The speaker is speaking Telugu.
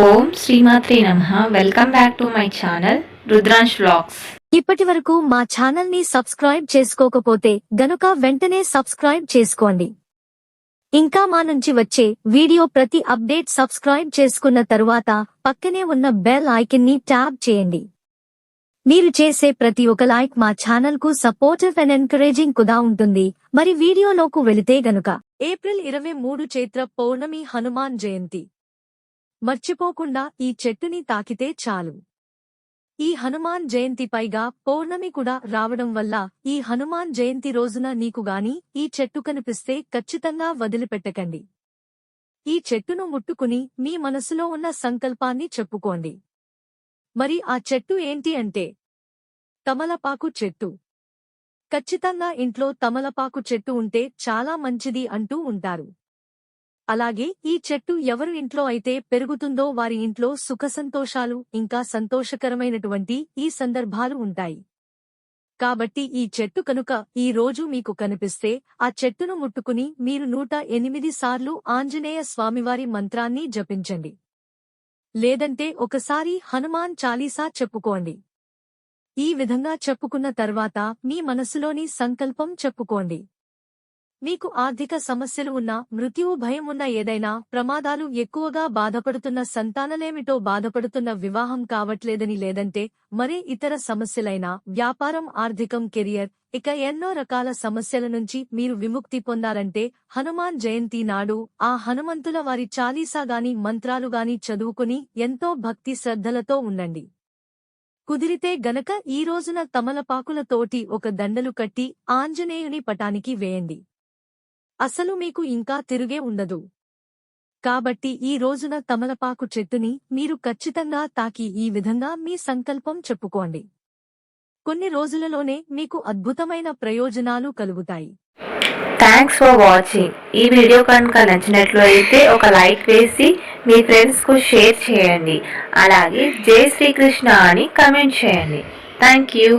ఓం శ్రీమాత్రి నమ. Welcome back to my channel Rudransh vlogs ఇప్పటి వరకు మా ఛానల్ని సబ్స్క్రైబ్ చేసుకోకపోతే గనుక వెంటనే సబ్స్క్రైబ్ చేసుకోండి. ఇంకా మా నుంచి వచ్చే వీడియో ప్రతి అప్డేట్ సబ్స్క్రైబ్ చేసుకున్న తరువాత పక్కనే ఉన్న బెల్ ఐకన్ని ట్యాప్ చేయండి. మీరు చేసే ప్రతి ఒక్క లైక్ మా ఛానల్కు సపోర్టివ్ అండ్ ఎంకరేజింగ్ కుదా ఉంటుంది. మరి వీడియోలోకి వెళితే గనుక ఏప్రిల్ ఇరవై మూడు చైత్ర పౌర్ణమి హనుమాన్ జయంతి. మర్చిపోకుండా ఈ చెట్టుని తాకితే చాలు. ఈ హనుమాన్ జయంతి పైగా పౌర్ణమి కూడా రావడం వల్ల ఈ హనుమాన్ జయంతి రోజున నీకు గాని ఈ చెట్టు కనిపిస్తే ఖచ్చితంగా వదిలిపెట్టకండి. ఈ చెట్టును ముట్టుకుని మీ మనసులో ఉన్న సంకల్పాన్ని చెప్పుకోండి. మరి ఆ చెట్టు ఏంటి అంటే? తమలపాకు చెట్టు. ఖచ్చితంగా ఇంట్లో తమలపాకు చెట్టు ఉంటే చాలా మంచిది అంటూ ఉంటారు. అలాగే ఈ చెట్టు ఎవరు ఇంట్లో అయితే పెరుగుతుందో వారి ఇంట్లో సుఖసంతోషాలు ఇంకా సంతోషకరమైనటువంటి ఈ సందర్భాలు ఉంటాయి. కాబట్టి ఈ చెట్టు కనుక ఈ రోజు మీకు కనిపిస్తే ఆ చెట్టును ముట్టుకుని మీరు నూట ఎనిమిది సార్లు ఆంజనేయ స్వామివారి మంత్రాన్ని జపించండి. లేదంటే ఒకసారి హనుమాన్ చాలీసా చెప్పుకోండి. ఈ విధంగా చెప్పుకున్న తర్వాత మీ మనసులోని సంకల్పం చెప్పుకోండి. మీకు ఆర్థిక సమస్యలు ఉన్నా మృత్యువు భయం ఉన్న ఏదైనా ప్రమాదాలు ఎక్కువగా బాధపడుతున్న సంతానలేమిటో బాధపడుతున్న వివాహం కావట్లేదని లేదంటే మరే ఇతర సమస్యలైనా వ్యాపారం ఆర్థికం కెరియర్ ఇక ఎన్నో రకాల సమస్యల నుంచి మీరు విముక్తి పొందారంటే హనుమాన్ జయంతి నాడు ఆ హనుమంతుల వారి చాలీసాగాని మంత్రాలుగాని మంత్రాలు గాని చదువుకుని ఎంతో భక్తి శ్రద్ధలతో ఉండండి. కుదిరితే గనక ఈ రోజున తమలపాకులతోటి ఒక దండలు కట్టి ఆంజనేయుని పటానికి వేయండి. అసలు మీకు ఇంకా తిరుగే ఉండదు. కాబట్టి ఈ రోజున తమలపాకు చెట్టుని మీరు ఖచ్చితంగా తాకి ఈ విధంగా మీ సంకల్పం చెప్పుకోండి. కొన్ని రోజులలోనే మీకు అద్భుతమైన ప్రయోజనాలు కలుగుతాయి. థ్యాంక్స్ ఫర్ వాచింగ్ ఈ వీడియో కనుక నచ్చినట్లు అయితే ఒక లైక్ వేసి మీ ఫ్రెండ్స్కు షేర్ చేయండి. అలాగే జై శ్రీకృష్ణ అని కమెంట్ చేయండి. Thank you